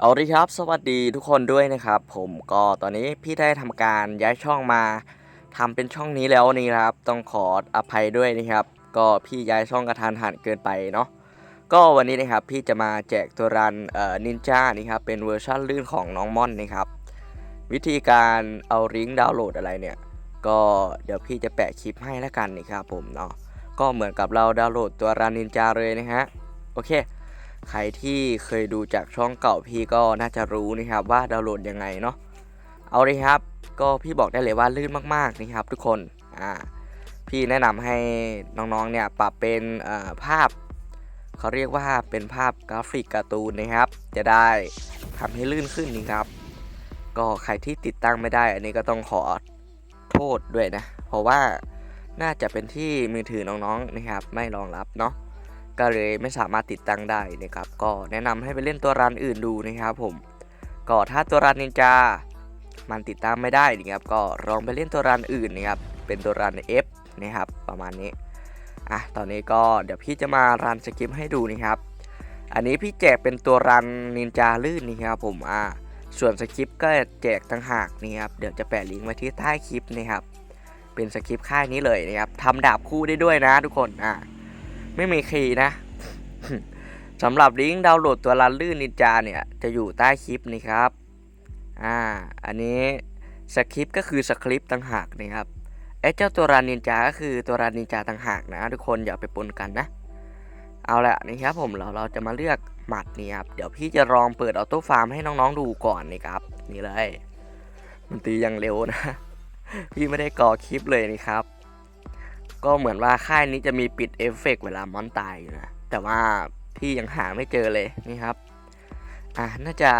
เอาดีครับ สวัสดีทุกคนด้วยนะครับ ผมก็ตอนนี้พี่ได้ทำการย้ายช่องมาทำเป็นช่องนี้แล้วนี่ครับ ต้องขออภัยด้วยนะครับ ก็พี่ย้ายช่องกระทันหันเกินไปเนาะก็วันนี้นะครับพี่จะมาแจกตัวรันเอ่อนินจานี่ครับเป็นเวอร์ชันลื่นของน้องม่อนนะครับ วิธีการเอาลิงก์ดาวน์โหลดอะไรเนี่ย ก็เดี๋ยวพี่จะแปะคลิปให้แล้วกันนี่ครับผมเนาะก็เหมือนกับเราดาวน์โหลดตัวรันนินจาเลยนะฮะโอเค ใครที่เคยดูจากช่องเก่าพี่ก็น่าจะรู้นะครับว่าดาวน์โหลดยังไงเนาะเอาเลยครับ ก็พี่บอกได้เลยว่าลื่นมากๆนะครับทุกคนอ่าพี่แนะนำให้น้องๆเนี่ยปรับเป็นภาพ เขาเรียกว่าเป็นภาพกราฟิกการ์ตูนนะครับ จะได้ทำให้ลื่นขึ้นนี่ครับ ก็ใครที่ติดตั้งไม่ได้ อันนี้ก็ต้องขอโทษด้วยนะ เพราะว่าน่าจะเป็นที่มือถือน้องๆนะครับ ไม่รองรับเนาะ ก็เลยไม่สามารถติดตั้งได้นะครับ ก็แนะนำให้ไปเล่นตัวรันอื่นดูนะครับผม ก็ถ้าตัวรันนินจา มันติดตั้งไม่ได้นะครับ ก็ลองไปเล่นตัวรันอื่นนะครับ เป็นตัวรัน F นะครับ ประมาณนี้ อะ ตอนนี้ก็เดี๋ยวพี่จะมารันสกิปให้ดูนะครับ อันนี้พี่แจกเป็นตัวรันนินจาลื่นนี่ครับผม อ่า ส่วนสคริปต์ก็แจกต่างหากนี่ครับ เดี๋ยวจะแปะลิงก์ไว้ที่ใต้คลิปนะครับ เป็นสคริปต์ค่ายนี้เลยนะครับทำดาบคู่ได้ด้วยนะทุกคน อ่า ไม่มีคีย์นะสำหรับลิงก์ดาวน์โหลดตัวรันลื่นนินจาเนี่ย จะอยู่ใต้คลิปนี้ครับ อ่า อันนี้สคริปต์ก็คือสคริปต์ต่างหากนะครับไอ้เจ้าตัวรันนินจาก็คือตัวรันนินจาต่างหากนะ ทุกคนอย่าไปปนกันนะ เอาละนี่ครับผมเราเราจะมาเลือกหมัดนี่ครับ เดี๋ยวพี่จะลองเปิดออโต้ฟาร์มให้น้องๆดูก่อนนี่ครับ นี่เลย มันตีอย่างเร็วนะ พี่ไม่ได้ก่อคลิปเลยนี่ครับ ก็เหมือนว่าค่ายนี้จะมีปิดเอฟเฟกต์เวลามอนตายอยู่นะ แต่ว่าพี่ยังหาไม่เจอเลยนี่ครับ อะน่าจะ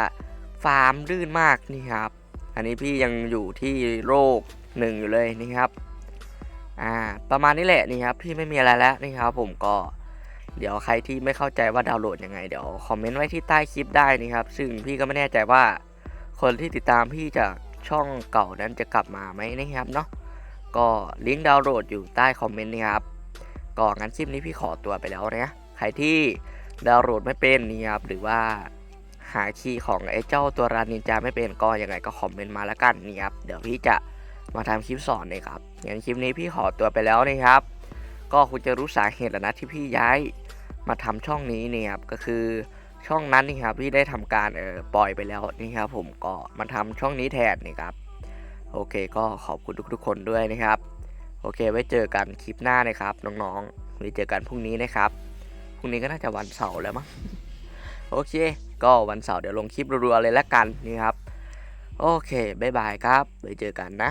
ฟาร์มลื่นมากนี่ครับ อันนี้พี่ยังอยู่ที่โรคหนึ่งอยู่เลยนี่ครับ อ่า ประมาณนี้แหละนี่ครับ พี่ไม่มีอะไรแล้วนี่ครับ ผมก็ เดี๋ยวใครที่ไม่เข้าใจว่าดาวน์โหลดยังไงเดี๋ยวคอมเมนต์ไว้ที่ใต้คลิปได้นี่ครับ ซึ่งพี่ก็ไม่แน่ใจว่าคนที่ติดตามพี่จากช่องเก่านั้นจะกลับมาไหมนะครับเนาะ ก็ลิงก์ดาวน์โหลดอยู่ใต้คอมเมนต์นี่ครับก็งั้นคลิปนี้พี่ขอตัวไปแล้วนะใครที่ดาวน์โหลดไม่เป็นนี่ครับหรือว่าหาคีย์ของไอ้เจ้าตัวรันนินจาไม่เป็นก็ยังไงก็คอมเมนต์มาแล้วกันนี่ครับเดี๋ยวพี่จะมาทำคลิปสอนนะครับงั้นคลิปนี้พี่ขอตัวไปแล้วนะครับ ก็คุณจะรู้สาเหตุแล้วนะที่พี่ย้ายมาทำช่องนี้นี่ครับก็คือช่องนั้นนี่ครับพี่ได้ทำการเออปล่อยไปแล้วนี่ครับผมก็มาทำช่องนี้แทนนี่ครับ โอเคก็ขอบคุณทุกๆคนด้วยนะครับ โอเค ไว้เจอกันคลิปหน้านะครับ น้องๆไว้เจอกันพรุ่งนี้นะครับพรุ่งนี้ก็น่าจะวันเสาร์แล้วมั้งโอเค ก็วันเสาร์เดี๋ยวลงคลิปรัวๆเลยละกันนี่ครับ โอเคบ๊ายบายครับไว้เจอกันนะ